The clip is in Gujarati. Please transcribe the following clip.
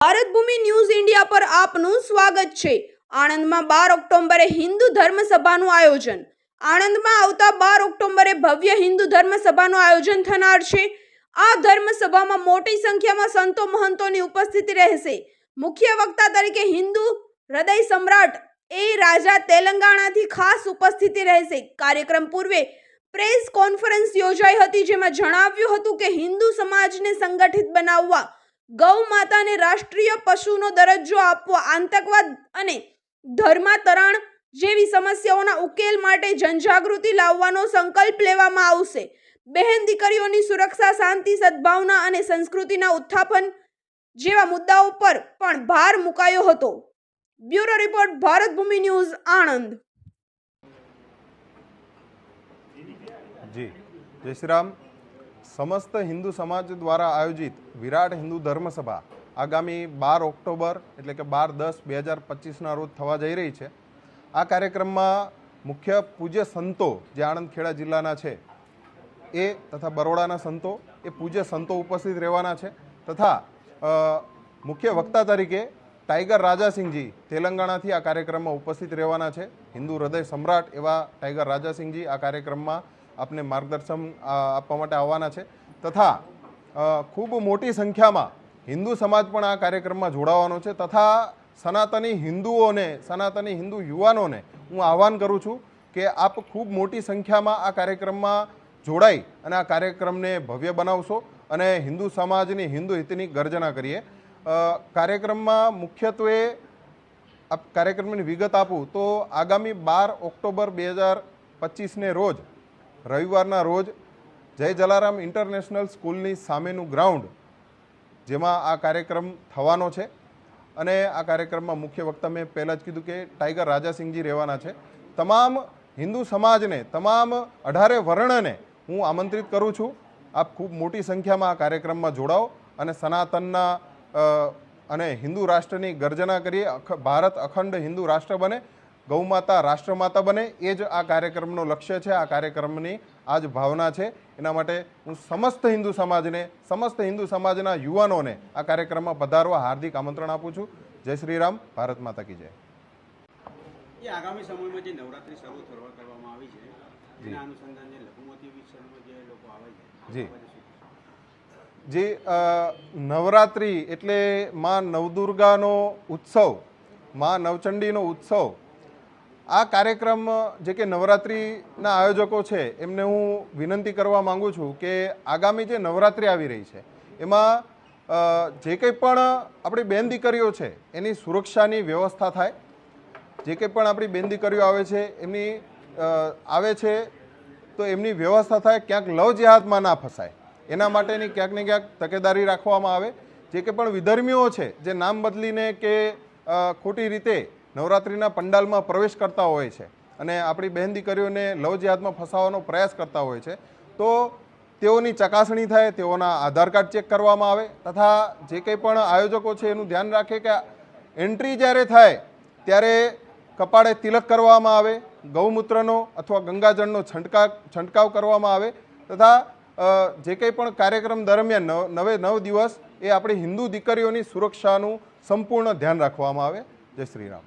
ભારત ભૂમિ ન્યૂઝ ઇન્ડિયા પર આપનું સ્વાગત છે. આણંદમાં બાર ઓક્ટોબરે હિન્દુ ધર્મ સભાનું આયોજન. આણંદમાં આવતા બાર ઓક્ટોબરે ભવ્ય હિન્દુ ધર્મ સભાનું આયોજન થનાર છે. આ ધર્મ સભામાં મોટી સંખ્યામાં સંતો મહંતોની ઉપસ્થિતિ રહેશે. મુખ્ય વક્તા તરીકે હિન્દુ હૃદય સમ્રાટ એ રાજા તેલંગાણાથી ખાસ ઉપસ્થિતિ રહેશે. કાર્યક્રમ પૂર્વે પ્રેસ કોન્ફરન્સ યોજાઈ હતી, જેમાં જણાવ્યું હતું કે હિન્દુ સમાજને સંગઠિત બનાવવા ગૌ માતાને રાષ્ટ્રીય પશુનો દરજ્જો આપવો, આતંકવાદ અને ધર્માંતરણ જેવી સમસ્યાઓના ઉકેલ માટે જનજાગૃતિ લાવવાનો સંકલ્પ લેવામાં આવશે. બહેન દીકરીઓની સુરક્ષા, શાંતિ, સદભાવના અને સંસ્કૃતિના ઉત્થાપન જેવા મુદ્દાઓ પર પણ ભાર મુકાયો હતો. Bureau report, Bharat Bhumi news, Anand. જી. જય શ્રી રામ. સમસ્ત હિન્દુ સમાજ દ્વારા આયોજિત વિરાટ હિન્દુ ધર્મસભા આગામી બાર ઓક્ટોબર એટલે કે બાર દસ બે હજાર પચીસના રોજ થવા જઈ રહી છે. આ કાર્યક્રમમાં મુખ્ય પૂજ્ય સંતો જે આણંદ ખેડા જિલ્લાના છે એ તથા બરોડાના સંતો, એ પૂજ્ય સંતો ઉપસ્થિત રહેવાના છે તથા મુખ્ય વક્તા તરીકે ટાઈગર રાજાસિંહજી તેલંગાણાથી આ કાર્યક્રમમાં ઉપસ્થિત રહેવાના છે. હિન્દુ હૃદય સમ્રાટ એવા ટાઈગર રાજાસિંહજી આ કાર્યક્રમમાં આપને માર્ગદર્શન આપવા માટે આવવાના છે. તથા ખૂબ મોટી સંખ્યામાં હિન્દુ સમાજ પણ આ કાર્યક્રમમાં જોડાવાનો છે. તથા, સનાતની હિન્દુઓને, સનાતની હિન્દુ યુવાનોને હું આહવાન કરું છું કે આપ ખૂબ મોટી સંખ્યામાં આ કાર્યક્રમમાં જોડાઈ અને આ કાર્યક્રમને ભવ્ય બનાવશો અને હિન્દુ સમાજની હિન્દુ હિતની ગર્જના કરીએ. કાર્યક્રમમાં મુખ્યત્વે કાર્યક્રમની વિગત આપું તો આગામી બાર ઓક્ટોબર બે હજાર પચીસને રોજ રવિવારના રોજ જય જલારામ ઇન્ટરનેશનલ સ્કૂલની સામેનું ગ્રાઉન્ડ, જેમાં આ કાર્યક્રમ થવાનો છે. અને આ કાર્યક્રમમાં મુખ્ય વક્તા મેં પહેલાં જ કીધું કે ટાઈગર રાજાસિંહજી રહેવાના છે. તમામ હિન્દુ સમાજને, તમામ અઢારે વર્ણને હું આમંત્રિત કરું છું. આપ ખૂબ મોટી સંખ્યામાં આ કાર્યક્રમમાં જોડાઓ અને સનાતનના અને હિન્દુ રાષ્ટ્રની ગર્જના કરીએ. ભારત અખંડ હિન્દુ રાષ્ટ્ર બને. ગૌમાતા રાષ્ટ્રમાતા બને એ જ આ કાર્યક્રમનો લક્ષ્ય છે આ કાર્યક્રમની આ જ ભાવના છે. એના માટે હું સમસ્ત હિન્દુ સમાજને સમસ્ત હિન્દુ સમાજના યુવાનોને આ કાર્યક્રમમાં પધારવા હાર્દિક આમંત્રણ આપું છું. જય શ્રી રામ ભારત માતા કી જય. આગામી સમયમાં જે નવરાત્રી શરૂ કરવામાં આવી છે એના અનુસંધાને લઘુમતી વિસ્તારમાં જે લોકો આવે છે જી. જે નવરાત્રિ એટલે માં નવદુર્ગાનો ઉત્સવમાં નવચંડીનો ઉત્સવ આ કાર્યક્રમ, જે કે નવરાત્રિના આયોજકો છે, એમને હું વિનંતી કરવા માગું છું કે આગામી જે નવરાત્રિ આવી રહી છે, એમાં જે કંઈ પણ આપણી બેન દીકરીઓ છે, એની સુરક્ષાની વ્યવસ્થા થાય. જે કંઈ પણ આપણી બેન દીકરીઓ આવે છે, એમની આવે છે, તો એમની વ્યવસ્થા થાય, ક્યાંક લવ જેહાદમાં ના ફસાય. એના માટેની ક્યાંક ને ક્યાંક તકેદારી રાખવામાં આવે. જે કંઈ પણ વિધર્મીઓ છે, જે નામ બદલીને કે ખોટી રીતે નવરાત્રિના પંડાલમાં પ્રવેશ કરતા હોય છે અને આપણી બહેન દીકરીઓને લવ જેહાદમાં ફસાવવાનો પ્રયાસ કરતા હોય છે, તો તેઓની ચકાસણી થાય, તેઓના આધાર કાર્ડ ચેક કરવામાં આવે તથા જે કંઈ પણ આયોજકો છે એનું ધ્યાન રાખે કે એન્ટ્રી જ્યારે થાય ત્યારે કપાળે તિલક કરવામાં આવે, ગૌમૂત્રનો અથવા ગંગાજળનો છંટકાવ છંટકાવ કરવામાં આવે તથા જે કંઈ પણ કાર્યક્રમ દરમિયાન નવ, નવે, નવ દિવસ એ આપણી હિન્દુ દીકરીઓની સુરક્ષાનું સંપૂર્ણ ધ્યાન રાખવામાં આવે. જય શ્રી રામ.